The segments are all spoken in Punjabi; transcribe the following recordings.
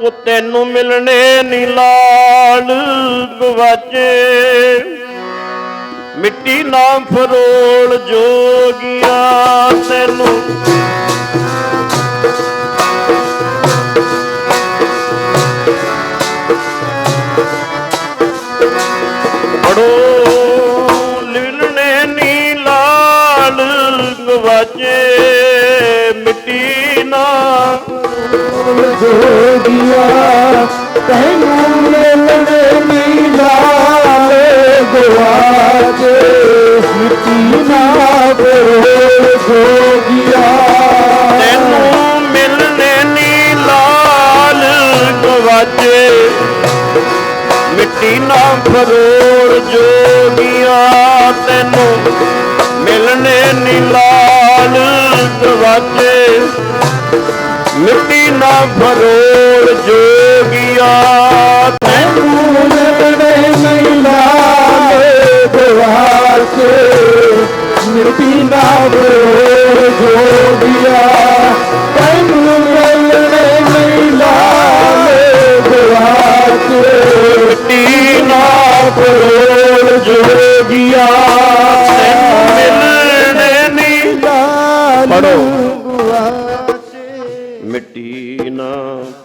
ਉਹ ਤੈਨੂੰ ਮਿਲਣੇ ਨੀ ਲਾਲ ਗਵਾਚੇ। ਮਿੱਟੀ ਨਾ ਫਰੋਲ ਜੋਗੀਆਂ ਤੈਨੂੰ। ਬੜੋ ਲਿਲਣੇ ਨੀ ਲਾਲ ਗਵਾਚੇ। ਮਿੱਟੀ ਜੋਗਿਆ ਤੈਨੂੰ ਮਿਲਣੇ ਨੀ ਲਾਲ ਗਵਾਚੇ ਮਿੱਟੀ ਨਾ ਬਰੋ ਜੋਗਿਆ ਤੈਨੂੰ ਮਿਲਣੇ ਨੀ ਲਾਲ ਗਵਾਜੇ ਮਿੱਟੀ ਨਾ ਫਰੋੜ ਜੋਗੀਆਂ ਤੈਨੂੰ ਮਿਲਣੇ ਨੀ ਲਾਲ ਗਵਾਜੇ ਮਿੱਟੀ ਨਾ ਫਰੋੜ ਜੋਗੀਆਂ। ਤੈਨੂੰ ਤੈਨੂੰ ਮਿਲਣੇ ਨੀ ਲਾਲ ਗਵਾਚੇ ਮਿੱਟੀ ਨਾ ਬਰੋ ਜੋਗਿਆ। ਤੈਨੂੰ ਮਿਲਣੇ ਨੀ। ਲਾਲ ਗਵਾਚੇ ਮਿੱਟੀ ਨਾ ਫਰੋੜ ਜੋਗੀਆਂ ਤੈਨੂੰ ਮਿਲਣੇ ਨੀ ਪੜੋ। ਮਿੱਟੀ ਨਾ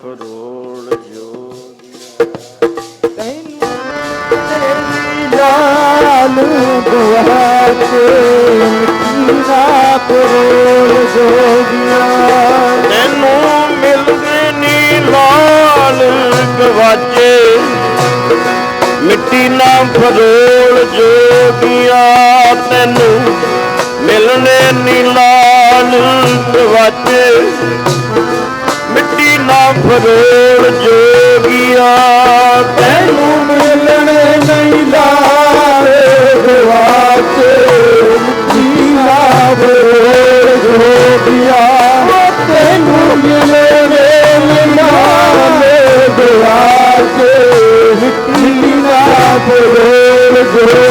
ਫਰੋੜ ਜੋਗੀਆਂ। ਲਾਲ ਗਵਾਚੇ ਕੀਨਾ ਕਰੋੜ ਜੋਗੀਆਂ ਤੈਨੂੰ ਮਿਲਦੇ ਨੀ ਲਾਲ ਗਵਾਚੇ। ਮਿੱਟੀ ਨਾ ਫਰੋੜ ਜੋਗੀਆਂ। ਤੈਨੂੰ ਮਿਲਣੇ ਨੀ ਲਾਲ ਗਵਾਚੇ ਮਿੱਟੀ ਨਾ ਫਰੋੜ ਜੋਗੀਆਂ। ਤੈਨੂੰ ਤੈਨੂੰ ਮਿਲਣੇ ਨਹੀਂ ਲਾਲ ਗਵਾਚੇ ਕੀਨਾ ਕਰੋੜ ਜੋਗੀਆਂ। ਤੈਨੂੰ ਮਿਲਣੇ ਨਹੀਂ ਲਾਲ ਗਵਾਚੇ ਕੀਨਾ ਕਰੋੜ ਜੋਗੀਆਂ।